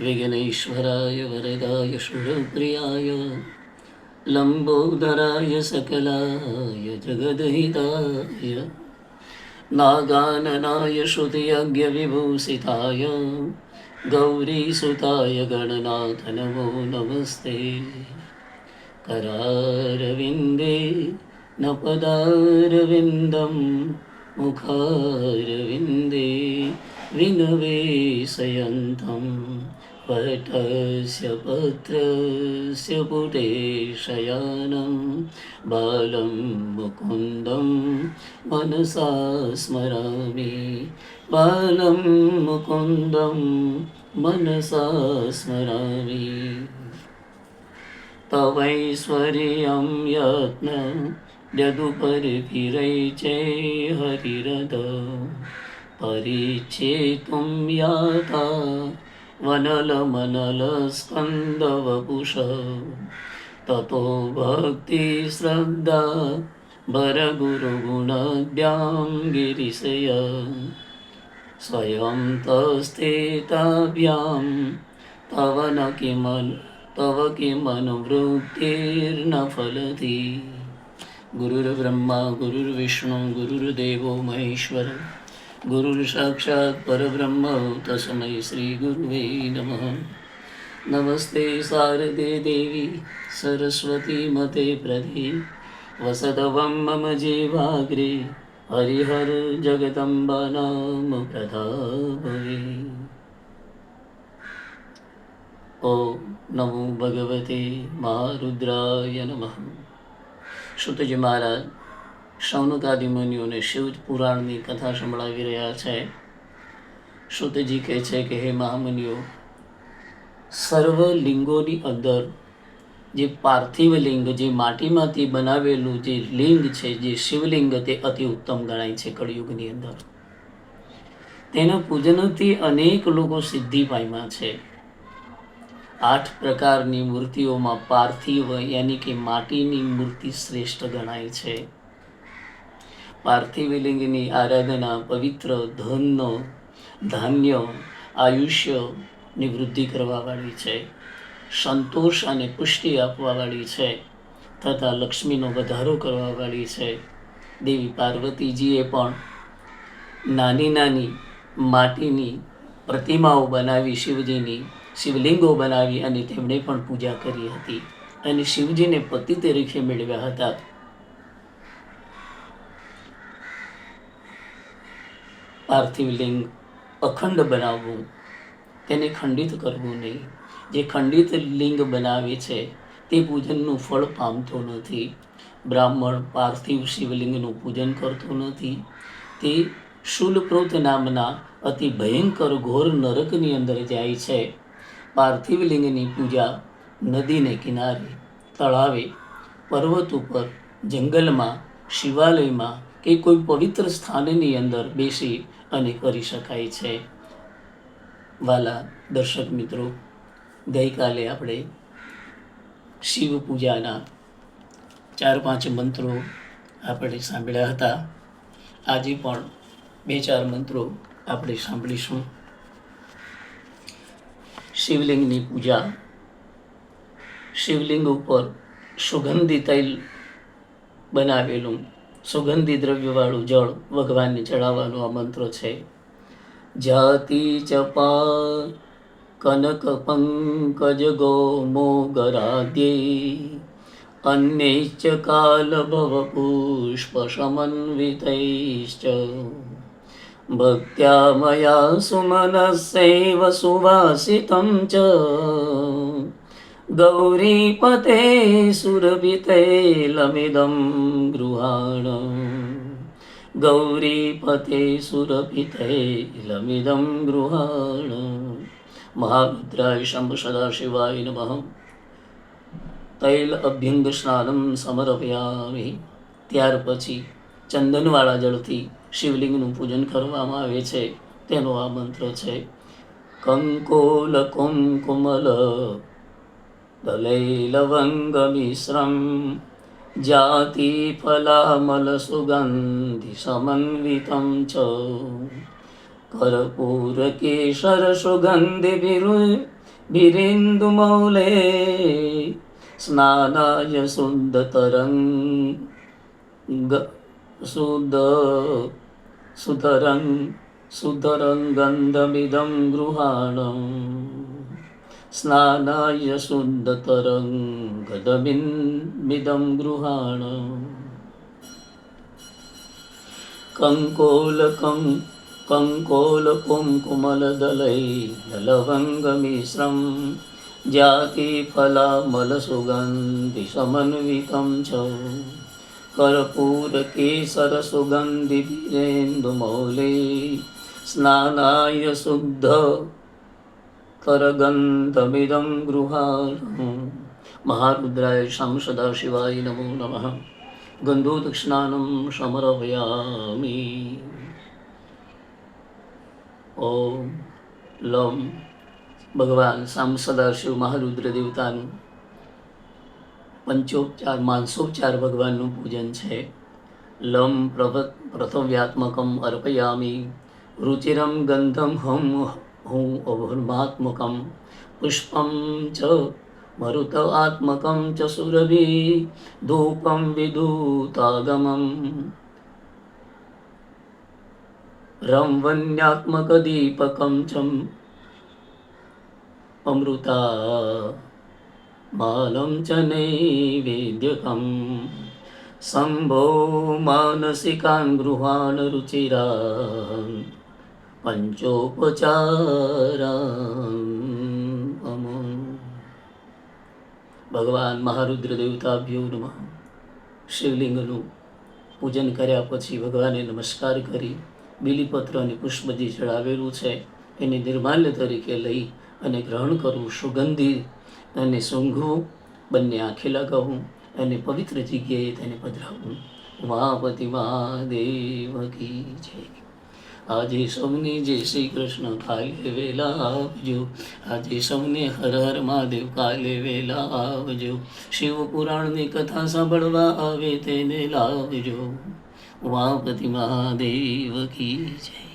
विघ्नेश्वराय वरदाय शुभप्रियाय लम्बोदराय सकलाय जगदहिताय नागाननाय श्रुतियज्ञविभूषिताय गौरीसुताय गणनाथ नमो नमस्ते। करारविन्दे न पदारविन्दं मुखारविन्दे विनवेशयन्तं पटस्य पत्रस्य पुटे शयानं बालं मुकुन्दं मनसा स्मरामि बालं मुकुन्दं मनसा स्मरामि तवैश्वर्यं यत्न यदुपरिभिरैचे हरिरद परिच्छेतुं याता वनलमनलस्कन्दवपुष ततो भक्तिश्रद्धा वरगुरुगुणद्यां गिरिशय स्वयं तस्थिताभ्यां तव न किमन् तव किमनुवृत्तिर्न फलति गुरुर्ब्रह्मा गुरुर्विष्णु गुरुर्देवो महेश्वर ગુરુર્ સાક્ષાત પરબ્રહ્મ તસ્મૈ શ્રી ગુરુવે નમઃ નમસ્તે શારદે દેવી સરસ્વતી મતે પ્રભે વસદવમ મમ જીવાગ્રે હરિહર જગદંબા નામ પ્રધાભવે ઓમ નમો ભગવતે મહારુદ્રાય નમઃ શ્રુતજી મહારાજ શૌનકાદિ મુનિઓને શિવ પુરાણની કથા સંભળાવી રહ્યા છે. શ્રુતજી કહે છે કે, હે મહામુનિઓ સર્વ લિંગોની અંદર જે પાર્થિવ લિંગ, જે માટીમાંથી બનાવેલું જે લિંગ છે, જે શિવલિંગ તે અતિ ઉત્તમ ગણાય છે કળિયુગની અંદર. તેના પૂજનથી અનેક લોકો સિદ્ધિ પામ્યા છે. આઠ પ્રકારની મૂર્તિઓમાં પાર્થિવ યાની કે માટીની મૂર્તિ શ્રેષ્ઠ ગણાય છે. પાર્થિવ લિંગની આરાધના, પવિત્ર ધનનો ધાન્ય આયુષ્યની વૃદ્ધિ કરવાવાળી છે. સંતોષ અને પુષ્ટિ આપવાવાળી છે તથા લક્ષ્મીનો વધારો કરવાવાળી છે. દેવી પાર્વતીજીએ પણ નાની નાની માટીની પ્રતિમાઓ બનાવી, શિવજીની શિવલિંગો બનાવી અને તેમણે પણ પૂજા કરી હતી અને શિવજીને પતિ તરીકે મેળવ્યા હતા. પાર્થિવ લિંગ અખંડ બનાવવું, તેને ખંડિત કરવું નહીં. જે ખંડિત લિંગ બનાવે છે, તે પૂજનનું ફળ પામતો નથી. બ્રાહ્મણ પાર્થિવ શિવલિંગનું પૂજન કરતો નથી. તે શૂલપ્રોત નામના અતિ ભયંકર ઘોર નરકની અંદર જાય છે. પાર્થિવ લિંગની પૂજા નદીને કિનારે, તળાવે, પર્વત ઉપર, જંગલમાં, શિવાલયમાં કે કોઈ પવિત્ર સ્થાનની અંદર બેસી અને કરી શકાય છે. વાલા દર્શક મિત્રો, ગઈકાલે આપણે શિવ પૂજાના ચાર પાંચ મંત્રો આપણે સાંભળ્યા હતા. આજે પણ બે ચાર મંત્રો આપણે સાંભળીશું. શિવલિંગની પૂજા. શિવલિંગ ઉપર સુગંધી તૈલ બનાવેલું સુગંધી દ્રવ્યવાળું જળ ભગવાનને ચડાવવાનો આ મંત્ર છે. જાતિ ચપા કનક પંકજ ગો ગોમોગરાદ્યે અન્યૈશ્ચ કાલભવપુષ્પશમન્વિતૈશ્ચ ભક્ત્યા મયા સુમનસૈવ સુવાસિતં ચ. ગૌરીપતે સુરભિતૈલમિદં गृहाण गौरीपते सुरभितैलमिदं गृहाण महारुद्राय शम्भ सदाशिवाय नमः તૈલ અભ્યંગ સ્નાનમ સમર્પયામિ ત્યાર પછી ચંદનવાળા જળથી શિવલિંગનું પૂજન કરવામાં આવે છે તેનો આ મંત્ર છે કંકોલ કુમકુમલ દલૈલવંગ મિશ્રમ जातिफलामलसुगन्धिसमन्वितं च कर्पूरकेशरसुगन्धिभिरु भिरिन्दुमौले स्नानाय सुन्दतरङ्ग सुद सुतरङ् सुतरङ्गन्धमिदं गृहाणम् स्नानाय शुद्धतरङ्गदमिदं गृहाणम् कङ्कोलकं कङ्कोलकुङ्कुमलदलै जातिफलामलसुगन्धिसमन्वितं च कर्पूरकेसरसुगन्धिभिरेन्दुमौले स्नानाय शुद्ध करगन्धमिदं गृहाणम् महारुद्राय शं सदाशिवाय नमो नमः गन्धोदक्षिणानं समर्पयामि ઓમ લમ ભગવાન સામ સદાશિવ મહારુદ્ર દેવતાનું પંચોપચાર માનસોપચાર ભગવાનનું પૂજન છે લમ પ્રભ પ્રથમ વ્યાત્મકમ અર્પયામિ રુચિરમ ગંધમ હમ ॐ ओभर्मात्मकं पुष्पं च मरुत आत्मकं च सुरभि धूपं विधूतागमम् रंवन्यात्मकदीपकं च अमृता मालं च नैवेद्यकं शम्भो मानसिकान् गृहान् रुचिरान् પંચોપચારામ ભગવાન મહારુદ્ર દેવતાભ્યો નમઃ શિવલિંગનું પૂજન કર્યા પછી ભગવાને નમસ્કાર કરી બિલીપત્ર અને પુષ્પજી ચડાવેલું છે એને નિર્માલ્ય તરીકે લઈ અને ગ્રહણ કરવું સુગંધી અને સૂંઘવું બંને આંખે લગાવવું અને પવિત્ર જગ્યાએ તેને પધરાવવું ઉમાપતિ મહાદેવ કી જય. આજે સૌને જય શ્રી કૃષ્ણ, કાલે વેલા આવજો. આજે સૌને હર હર મહાદેવ, કાલે વેલા આવજો. શિવ પુરાણની કથા સાંભળવા આવે તેને લાવજો. ઉમાપતિ મહાદેવ કી જય.